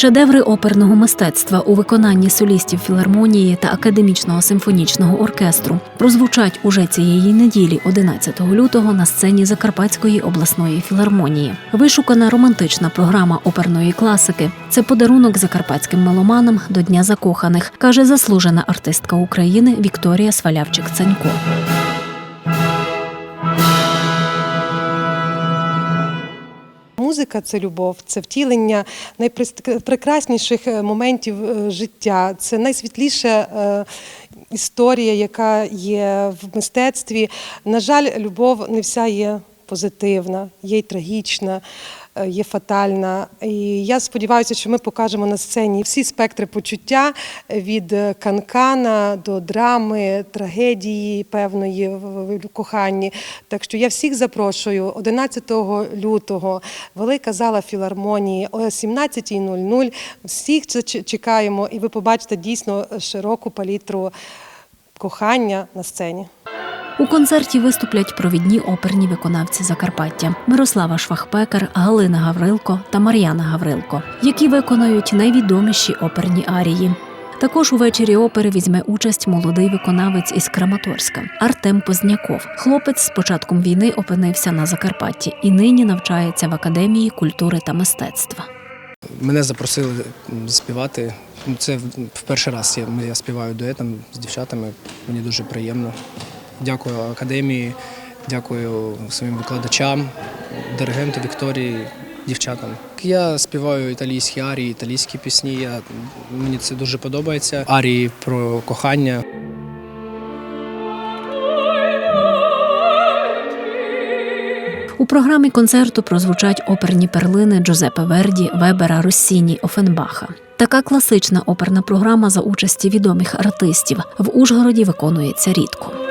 Шедеври оперного мистецтва у виконанні солістів філармонії та академічного симфонічного оркестру прозвучать уже цієї неділі, 11 лютого, на сцені Закарпатської обласної філармонії. Вишукана романтична програма оперної класики. Це подарунок закарпатським меломанам до Дня закоханих, каже заслужена артистка України Вікторія Свалявчик-Цанько. Музика це любов, це втілення найпрекрасніших е, моментів е, життя. Це найсвітліша е, історія, яка є в мистецтві. На жаль, любов не вся є позитивна, є й трагічна, є фатальна. І я сподіваюся, що ми покажемо на сцені всі спектри почуття від е, канкана до драми, трагедії певної в коханні. Так що я всіх запрошую 11 лютого, велика зала філармонії о 17.00. Всіх чекаємо, і ви побачите дійсно широку палітру кохання на сцені. У концерті виступлять провідні оперні виконавці Закарпаття Мирослава Швахпекар, Галина Гаврилко та Мар'яна Гаврилко, які виконають найвідоміші оперні арії. Також увечері опери візьме участь молодий виконавець із Краматорська Артем Позняков. Хлопець з початком війни опинився на Закарпатті і нині навчається в академії культури та мистецтва. Мене запросили співати. Це в перший раз я, я співаю дуетом з дівчатами. Мені дуже приємно. Дякую академії, дякую своїм викладачам, диригенту Вікторії, дівчатам. Я співаю італійські арії, італійські пісні. Я, мені це дуже подобається. Арії про кохання. У програмі концерту прозвучать оперні перлини Джозепе Верді, Вебера, Россіні, Офенбаха. Така класична оперна програма за участі відомих артистів в Ужгороді виконується рідко.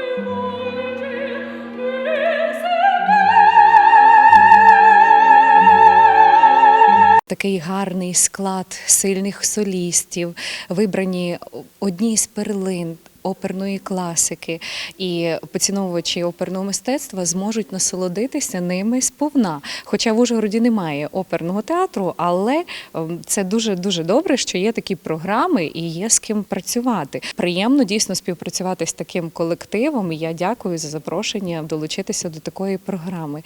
Такий гарний склад сильних солістів, вибрані одні з перлин оперної класики, і поціновувачі оперного мистецтва зможуть насолодитися ними сповна. Хоча в Ужгороді немає оперного театру, але ем, це дуже дуже добре, що є такі програми і є з ким працювати. Приємно дійсно співпрацювати з таким колективом. І я дякую за запрошення долучитися до такої програми.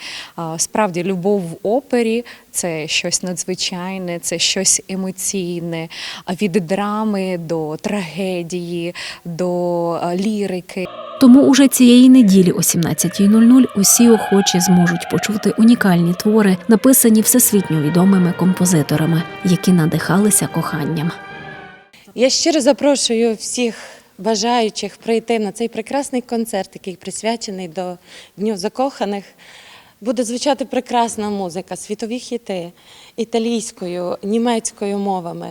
Справді, любов в опері це щось надзвичайне, це щось емоційне. Від драми до трагедії, до а, лірики. Тому уже цієї неділі о 17.00 усі охочі зможуть почути унікальні твори, написані всесвітньо відомими композиторами, які надихалися коханням. Я щиро запрошую всіх бажаючих прийти на цей прекрасний концерт, який присвячений до Дню закоханих. Буде звучати прекрасна музика, світові хіти італійською, німецькою мовами.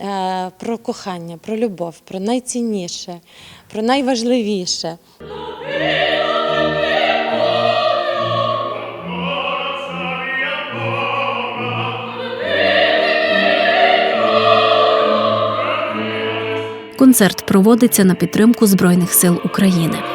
Е, Про кохання, про любов, про найцінніше, про найважливіше. Концерт проводиться на підтримку Збройних сил України.